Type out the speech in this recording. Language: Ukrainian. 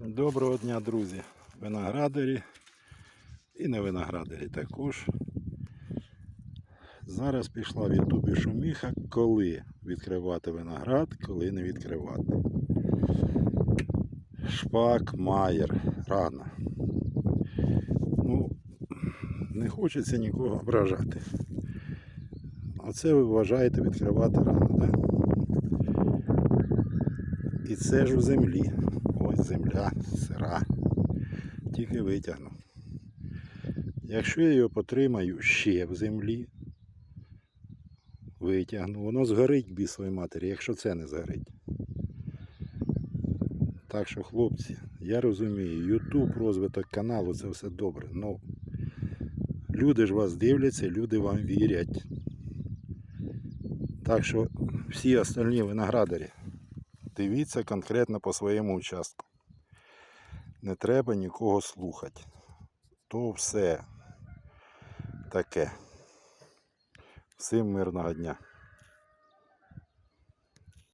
Доброго дня, друзі! Виноградарі і не виноградарі також. Зараз пішла в Ютубі шуміха, коли відкривати виноград, коли не відкривати. Шпак, майер, рано. Ну, не хочеться нікого ображати. Оце ви вважаєте відкривати рано, так? І це ж у землі. Ось земля сира. Тільки витягну. Якщо я його потримаю ще в землі, витягну, воно згорить бісової матері, якщо це не згорить. Так що, хлопці, я розумію, YouTube, розвиток каналу це все добре. Ну, люди ж вас дивляться, люди вам вірять. Так що всі остальні виноградарі, дивіться конкретно по своєму участку. Не треба нікого слухати. То все таке. Всім мирного дня.